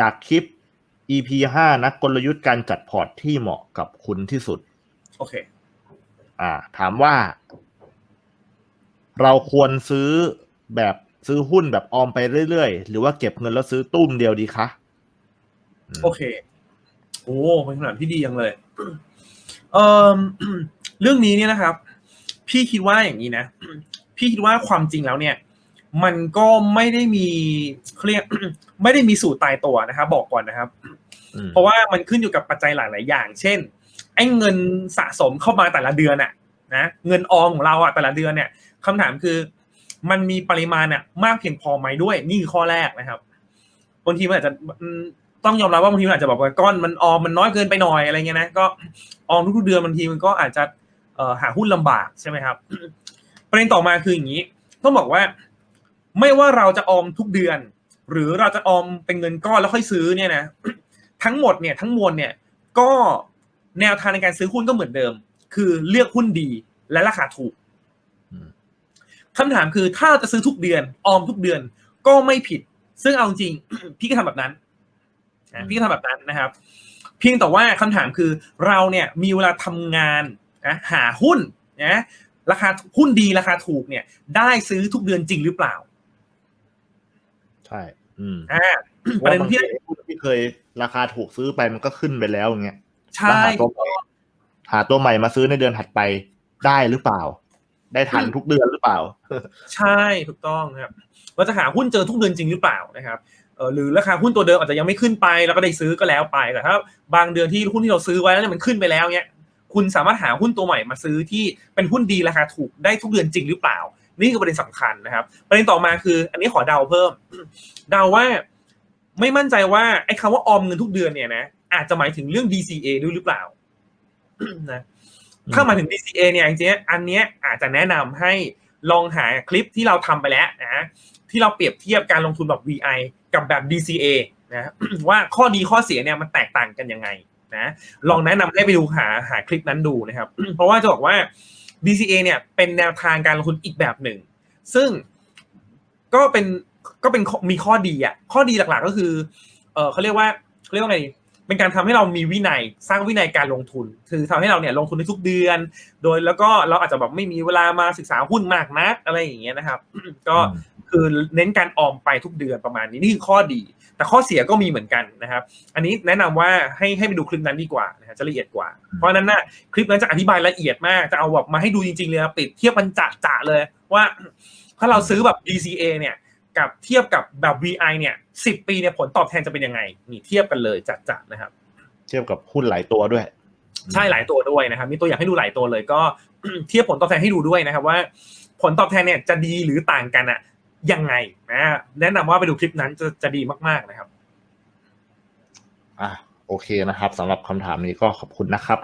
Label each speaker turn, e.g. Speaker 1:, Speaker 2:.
Speaker 1: จากคลิป EP ห้านักกลยุทธ์การจัดพอร์ตที่เหมาะกับคุณที่สุด
Speaker 2: โอเค
Speaker 1: อ่า ถามว่า เราควรซื้อแบบซื้อหุ้นแบบออมไปเรื่อยๆ หรือว่าเก็บเงินแล้วซื้อตุ้มเดียวดีคะ
Speaker 2: โอเค โอ้เป็นคำถามที่ดีจังเลยเอ่อเรื่องนี้เนี่ยนะครับ พี่คิดว่าอย่างนี้นะ พี่คิดว่าความจริงแล้วเนี่ย มันก็ไม่ได้มีเขาเรียกไม่ได้มีสูตรตายตัวนะครับ บอกก่อนนะครับ
Speaker 1: อืม
Speaker 2: เพราะว่ามันขึ้นอยู่กับปัจจัยหลาย ๆ อย่าง เช่นไอ้เงินสะสมเข้ามาแต่ละเดือนอะนะเงินออมของเราอะแต่ละเดือนเนี่ยคำถามคือ มันมีปริมาณอะมากเพียงพอไหมด้วย นี่คือข้อแรกนะครับบางทีมันอาจจะอืมต้องยอมรับว่าบางทีมันอาจจะบอกว่าก้อนมันออมมันน้อยเกินไปหน่อยอะไรเงี้ยนะก็ออมทุกๆเดือนบางทีมันก็อาจจะเอ่อหาหุ้นลำบากใช่ไหมครับ ประเด็นต่อมาคืออย่างนี้ต้องบอกว่า ไม่ว่าเราจะออมทุกเดือน หรือเราจะออมเป็นเงินก้อนแล้วค่อยซื้อเนี่ยนะทั้งหมดเนี่ยทั้งมวลเนี่ยก็แนวทางในการซื้อหุ้นก็เหมือนเดิม คือเลือกหุ้นดีและราคาถูก
Speaker 1: อืม
Speaker 2: คำถามคือถ้าเราจะซื้อทุกเดือน ออมทุกเดือนก็ไม่ผิด ซึ่งเอาจริงพี่ก็ทำแบบนั้นนะพี่ก็ทำแบบนั้นนะครับ เพียงแต่ว่าคำถามคือเราเนี่ยมีเวลาทำงานนะหาหุ้นนะราคาหุ้นดีราคาถูกเนี่ย ได้ซื้อทุกเดือนจริงหรือเปล่า
Speaker 1: ใช่ อืม
Speaker 2: อ่า
Speaker 1: เพ
Speaker 2: ประ
Speaker 1: ราะ
Speaker 2: เด็น
Speaker 1: บาง
Speaker 2: ที่
Speaker 1: ทีหุ้นที่เคยราคาถูกซื้อไปมันก็ขึ้นไปแล้วอย่างเงี้ย
Speaker 2: ใช่
Speaker 1: แล้วหาตัวใหม่หาตัวใหม่มาซื้อในเดือนถัดไปได้หรือเปล่า ได้ทันทุกเดือนหรือเปล่า
Speaker 2: ใช่ถูกต้องครับเราจะหาหุ้นเจอทุกเดือนจริงหรือเปล่านะครับเออหรือราคาหุ้นตัวเดิมอาจจะยังไม่ขึ้นไปเราก็ได้ซื้อก็แล้วไปแต่ถ้าบางเดือนที่หุ้นที่เราซื้อไว้แล้วเนี่ยมันขึ้นไปแล้วเนี่ยคุณสามารถหาหุ้นตัวใหม่มาซื้อที่เป็นหุ้นดีราคาถูกได้ทุกเดือนจริงหรือเปล่า นี่คือประเด็นสำคัญนะครับ ประเด็นต่อมาคือ อันนี้ขอเดาเพิ่ม เดาว่าไม่มั่นใจว่าไอ้คำว่าออมเงินทุกเดือนเนี่ยนะอาจจะหมายถึงเรื่อง DCA ด้วยหรือเปล่านะถ้าหมายถึง DCA เนี่ยจริงๆอันเนี้ยอาจจะแนะนำให้ลองหาคลิปที่เราทำไปแล้วนะที่เราเปรียบเทียบการลงทุนแบบ VI กับแบบ DCA นะว่าข้อดีข้อเสียเนี่ยมันแตกต่างกันยังไงนะลองแนะนำให้ไปดูหาหาคลิปนั้นดูนะครับ เพราะว่าจะบอกว่า DCA เนี่ยเป็นแนวทางการลงทุนอีกแบบหนึ่ง ซึ่งก็เป็นก็เป็นมีข้อดีอะข้อดีหลักๆก็คือเออเขาเรียกว่าเขาเรียกว่าไงดีเป็นการทำให้เรามีวินัยสร้างวินัยการลงทุน คือทำให้เราเนี่ยลงทุนในทุกเดือน โดยแล้วก็เราอาจจะแบบไม่มีเวลามาศึกษาหุ้นมากนักอะไรอย่างเงี้ยนะครับ ก็ คือเน้นการออมไปทุกเดือนประมาณนี้นี่คือข้อดี แต่ข้อเสียก็มีเหมือนกันนะครับ อันนี้แนะนำว่าให้ให้ไปดูคลิปนั้นดีกว่านะฮะจะละเอียดกว่า เพราะฉะนั้นน่ะคลิปนั้นจะอธิบายละเอียดมากจะเอาแบบมาให้ดูจริงๆเลยนะปิดเทียบมันจะจะๆเลยว่า ถ้าเราซื้อแบบ DCA เนี่ยกับเทียบกับแบบ VI เนี่ยสิบปีเนี่ยผลตอบแทนจะเป็นยังไงนี่เทียบกันเลยจัดๆนะครับ
Speaker 1: เทียบกับหุ้นหลายตัวด้วย
Speaker 2: ใช่หลายตัวด้วยนะครับ มีตัวอย่างให้ดูหลายตัวเลยก็เทียบผลตอบแทนให้ดูด้วยนะครับว่า ผลตอบแทนเนี่ยจะดีหรือต่างกันอะ ยังไงนะแนะนำว่าไปดูคลิปนั้นจะจะดีมากๆนะครับ
Speaker 1: อะโอเคนะครับสำหรับคำถามนี้ก็ขอบคุณนะครับ